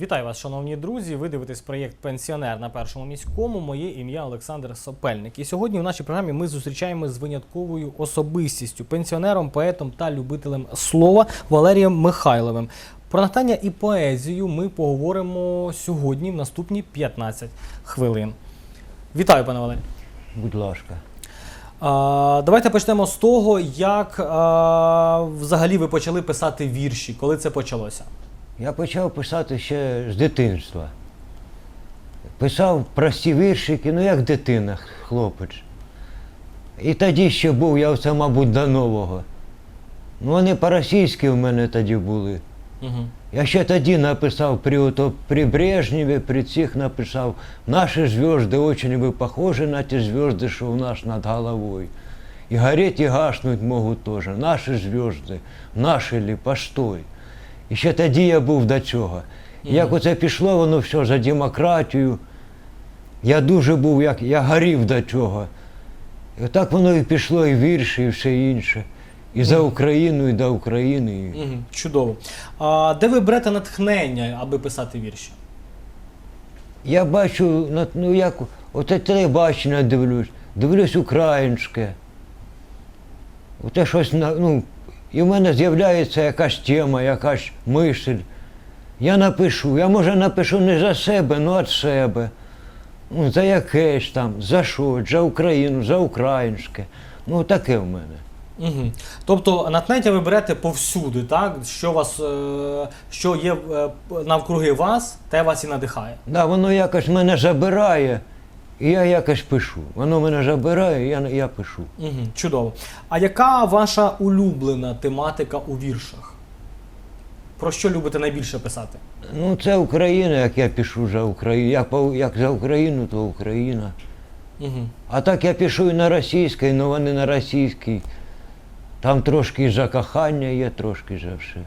Вітаю вас, шановні друзі. Ви дивитесь проєкт Пенсіонер на першому міському. Моє ім'я Олександр Сопельник. І сьогодні в нашій програмі ми зустрічаємося з винятковою особистістю, пенсіонером, поетом та любителем слова Валерієм Михайловим. Про натання і поезію ми поговоримо сьогодні в наступні 15 хвилин. Вітаю, пане Валерій. Будь ласка. Давайте почнемо з того, як взагалі ви почали писати вірші, коли це почалося. Я почав писати ще з дитинства. Писав прості віршики, ну як дитина, хлопець. І тоді ще був, я оце, мабуть, до нового. Ну, вони по-російськи в мене тоді були. Угу. Я ще тоді написав при, ото, при Брежневі, при цих написав, наші зв'язки очень ви похожі на ті зв'язки, що у нас над головою. І гореть, і гаснуть можуть теж. Наші зв'язки, наші ли, постой. І ще тоді я був до цього. І Як оце пішло, воно все за демократію. Я дуже був, як я горів до цього. І отак воно і пішло, і вірші, і все інше. І за Україну, і до України. Угу, чудово. А де ви берете натхнення, аби писати вірші? Я бачу, ну як, оце телебачення дивлюсь, дивлюсь українське. Оте щось, ну, і в мене з'являється якась тема, якась мисль. Я напишу, я може напишу не за себе, ну від себе. Ну, за якесь там, за що, за Україну, за українське. Ну, таке в мене. Угу. Тобто натхнення ви берете повсюди, так? Що вас, е, що є е, навкруги вас, те вас і надихає. Да, воно якось мене забирає, і я якось пишу. Воно мене забирає, і я, я пишу. Угу, чудово. А яка ваша улюблена тематика у віршах? Про що любите найбільше писати? Ну, це Україна, як я пишу за Україну. Як, як за Україну, то Україна. Угу. А так я пишу і на російській, але вони на російській. Там трошки і за кохання є, трошки за все.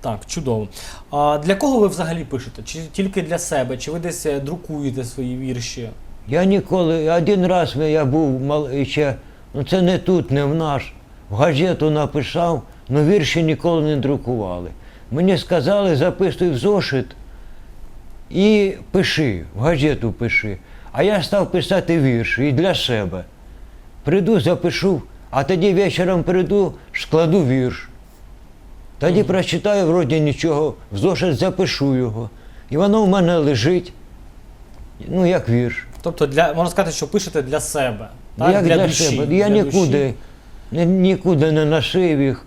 Так, чудово. А для кого ви взагалі пишете? Чи тільки для себе? Чи ви десь е, друкуєте свої вірші? Я ніколи, один раз я був мал, ще, ну це не тут, не в наш, в газету написав, але вірші ніколи не друкували. Мені сказали, записуй в зошит і пиши, в газету пиши. А я став писати вірші і для себе. Прийду, запишу, а тоді вечором прийду, складу вірш. Тоді прочитаю, вроді нічого, в зошит запишу його. І воно в мене лежить, ну, як вірш. Тобто, для, можна сказати, що пишете для себе. Так? Як для, душі, себе. Я для нікуди, душі. ні- нікуди не носив їх,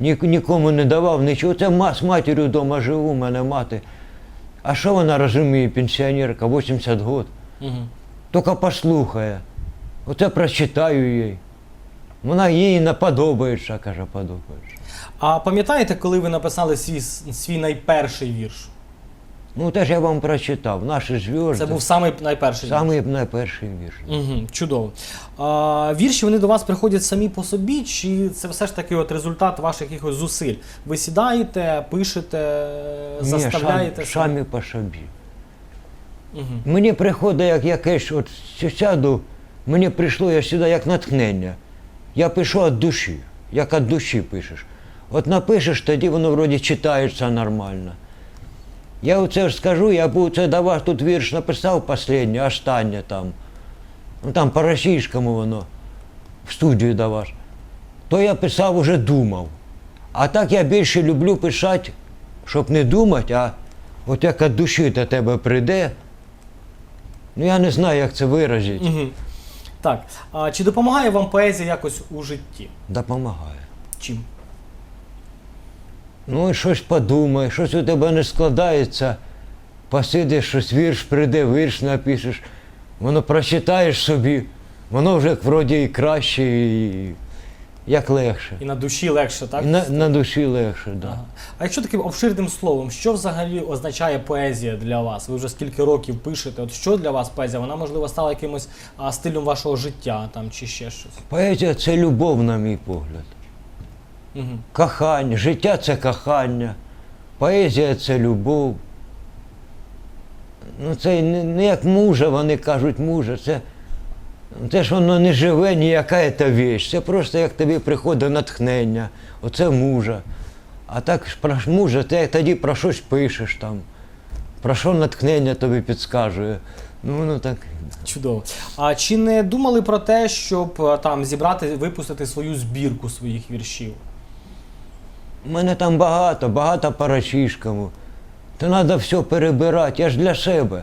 ні, нікому не давав нічого. Це ма, з матір'ю вдома живу, у мене мати. А що вона розуміє, пенсіонерка, 80 років? Мгм. Тільки послухає. Оце прочитаю їй. Вона їй не подобається, каже, подобається. А пам'ятаєте, коли ви написали свій, свій найперший вірш? Ну, теж я вам прочитав. Наші зв'язки. Це був самий найперший вірш. самий найперший вірш. Угу, чудово. А, вірші вони до вас приходять самі по собі, чи це все ж таки от результат ваших якихось зусиль? Ви сідаєте, пишете, Ні, заставляєте самі, самі по собі. Угу. Мені приходить як якесь, от сяду, мені прийшло я сюди як натхнення. Я пишу від душі, як від душі пишеш. От напишеш, тоді воно вроді читається нормально. Я оце ж скажу, я був це до вас тут вірш написав останнє, останнє там. Ну там по-російському воно, в студію до вас. То я писав уже думав. А так я більше люблю писати, щоб не думати, а от як від душі до тебе прийде. Ну я не знаю, як це виразити. Угу. Так. А, чи допомагає вам поезія якось у житті? Допомагає. Чим? Ну і щось подумай, щось у тебе не складається. Посидиш, щось вірш прийде, вірш напишеш, воно прочитаєш собі, воно вже вроді і краще, і як легше. І на душі легше, так? І на, на душі легше, так. Да. Ага. А якщо таким обширним словом, що взагалі означає поезія для вас? Ви вже скільки років пишете? От що для вас поезія? Вона можливо стала якимось а, стилем вашого життя там чи ще щось? Поезія це любов, на мій погляд. Угу. Кохання, життя це кохання, поезія це любов. Ну, це не, як мужа, вони кажуть мужа, це, це ж воно не живе ніяка та віч. Це просто як тобі приходить натхнення, оце мужа. А так про мужа, ти тоді про щось пишеш там. Про що натхнення тобі підскажує. Ну, воно так. Чудово. А чи не думали про те, щоб там зібрати, випустити свою збірку своїх віршів? У мене там багато, багато парачишками. То треба все перебирати. Я ж для себе.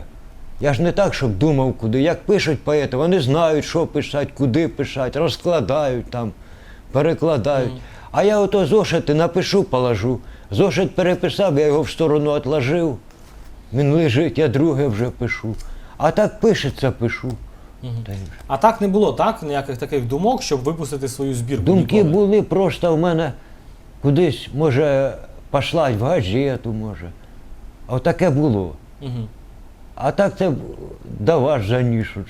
Я ж не так, щоб думав, куди. Як пишуть поети, вони знають, що писати, куди писати, розкладають там, перекладають. А я ото зошити напишу, положу. Зошит переписав, я його в сторону відложив. Він лежить, я друге вже пишу. А так пишеться, пишу. Та вже. А так не було, так? Ніяких таких думок, щоб випустити свою збірку. Думки ніколи? були просто в мене кудись, може, послати в газету, може. Отаке було. Мгм. А так це до вас за нішу.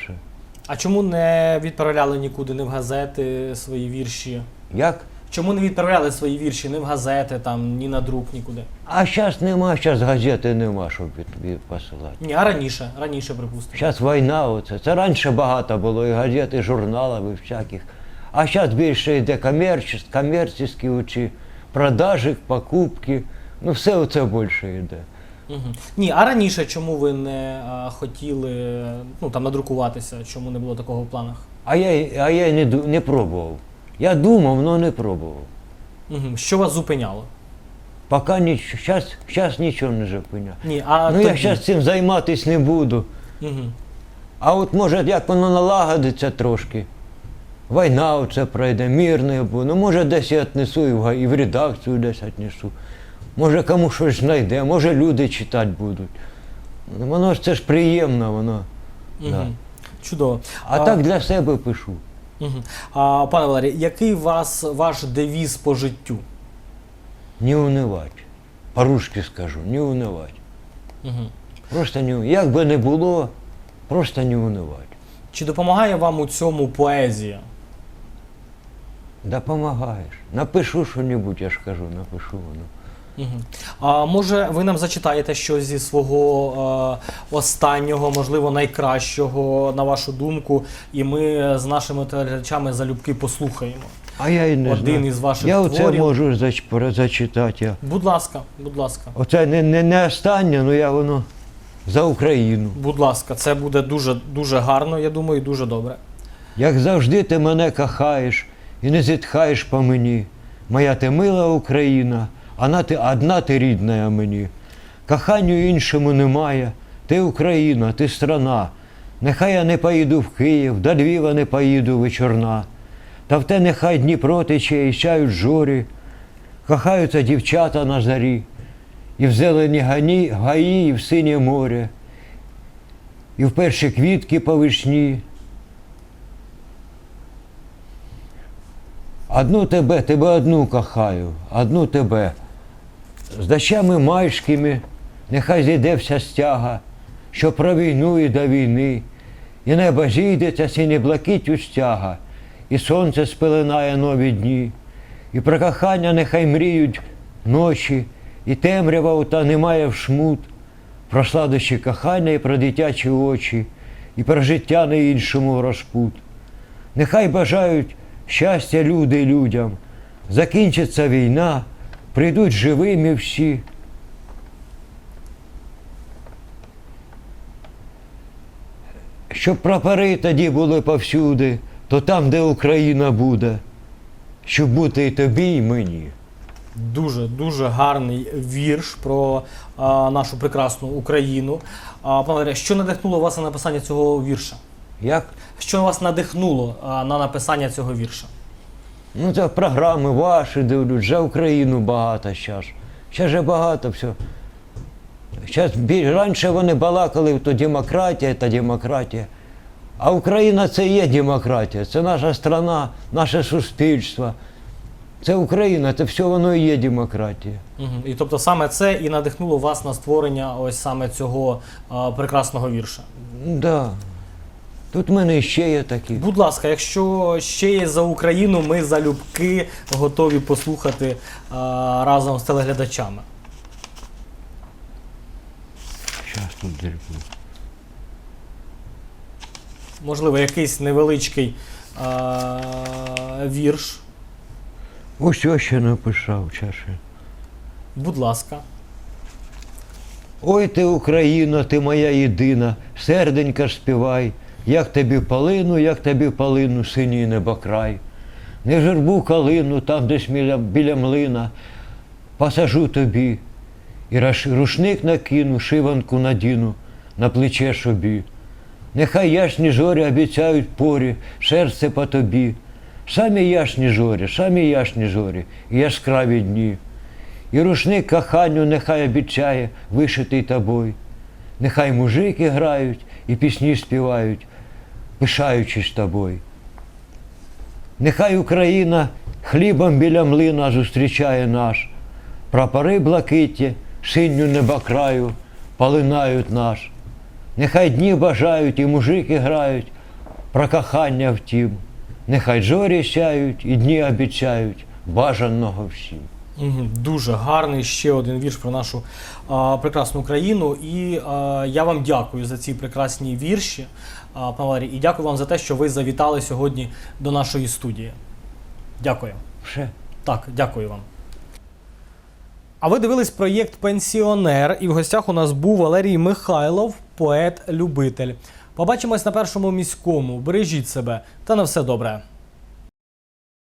А чому не відправляли нікуди, не в газети свої вірші? Як? Чому не відправляли свої вірші ні в газети, там, ні на друк, нікуди? А зараз нема, зараз газети нема, щоб від, від посилати. Ні, а раніше, раніше, припустимо. Зараз війна, оце. Це раніше багато було, і газет, і журналів, і всяких. А зараз більше йде комерці, комерційські оці, продажі, покупки. Ну все це більше йде. Ні, а раніше чому ви не а, хотіли ну, там, надрукуватися? Чому не було такого в планах? А я, а я не, не пробував. Я думав, але не пробував. Мгм. Що вас зупиняло? Поки ніч, щас, щас нічого не зупиняє. Ні, а ну я зараз цим займатися не буду. Мгм. А от може, як воно налагодиться трошки. Війна оце пройде, мирне буде. Ну, може, десь я віднесу і в, редакцію десь віднесу. Може, кому щось знайде, може люди читати будуть. Ну, Воно ж це ж приємно, воно. Мгм. Да. Чудово. А, так для себе пишу. Мгм. А, пане Валерій, який вас ваш девіз по життю? Не унивать. По-русски скажу, не унивать. Мгм. Просто не, як би не було, просто не унивать. Чи допомагає вам у цьому поезія? Допомагаєш. Напишу що-небудь, я ж кажу, напишу воно. А може ви нам зачитаєте щось зі свого е, останнього, можливо, найкращого, на вашу думку, і ми з нашими телеглядачами залюбки послухаємо. А я і не Один знаю. із ваших я оце можу зач- зачитати. Я. Будь ласка, будь ласка, Оце не, не, не останнє, але я воно за Україну. будь ласка, це буде дуже дуже гарно, я думаю, і дуже добре. Як завжди ти мене кохаєш і не зітхаєш по мені. Моя ти мила Україна, одна ти, одна ти рідна мені. Коханню іншому немає. Ти Україна, ти страна. Нехай я не поїду в Київ, до Львова не поїду вечорна. Та в те нехай Дніпро тече і сяють жорі. Кохаються дівчата на зарі, і в зелені гаї, і в синє море, і в перші квітки по вишні. Одну тебе, тебе одну кохаю, одну тебе. З дощами майськими нехай зійде вся стяга, що про війну і до війни, і небо зійдеться сині блакиттю стяга, і сонце спеленає нові дні, і про кохання нехай мріють ночі, і темрява ота немає в шмут, про сладощі кохання і про дитячі очі, і про життя на іншому розпут. Нехай бажають щастя люди людям, закінчиться війна, прийдуть живими всі. Щоб прапори тоді були повсюди, то там, де Україна буде, щоб бути і тобі, і мені. Дуже дуже гарний вірш про а, нашу прекрасну Україну. А, пане Валерій, що надихнуло вас на написання цього вірша? Як? Що вас надихнуло а, на написання цього вірша? Ну, це програми ваші дивлюсь, вже Україну багато зараз. Ще же багато все. Щас, біль- раніше вони балакали, то демократія, та демократія. А Україна це і є демократія, це наша страна, наше суспільство. Це Україна, це все воно і є демократія. Мгм. І тобто саме це і надихнуло вас на створення ось саме цього а, прекрасного вірша. Да. Тут в мене ще є такі. Будь ласка, якщо ще є за Україну, ми залюбки готові послухати а, разом з телеглядачами. Зараз тут дерпу. Можливо, якийсь невеличкий а, вірш. Ось ось ще написав чаше. Будь ласка. Ой ти, Україно, ти моя єдина, серденька співай, як тобі палину, як тобі палину, синій небокрай. Не жербу калину там, десь біля, біля млина, посажу тобі, і рушник накину, шиванку надіну на плече собі. Нехай ясні зорі обіцяють порі, серце по тобі. Самі ясні зорі, самі ясні зорі, і яскраві дні. І рушник коханню нехай обіцяє, вишитий тобою. Нехай мужики грають і пісні співають, пишаючись тобою. Нехай Україна хлібом біля млина зустрічає наш. Прапори блакиті, синю небокраю полинають наш. Нехай дні бажають і мужики грають, про кохання втім. Нехай зорі сяють і дні обіцяють бажаного всім. Дуже гарний ще один вірш про нашу а, прекрасну Україну. І а, я вам дякую за ці прекрасні вірші, а, пане Валерій, і дякую вам за те, що ви завітали сьогодні до нашої студії. Дякую. Все. Так, дякую вам. А ви дивились проєкт Пенсіонер, і в гостях у нас був Валерій Михайлов, поет-любитель. Побачимось на першому міському. Бережіть себе та на все добре.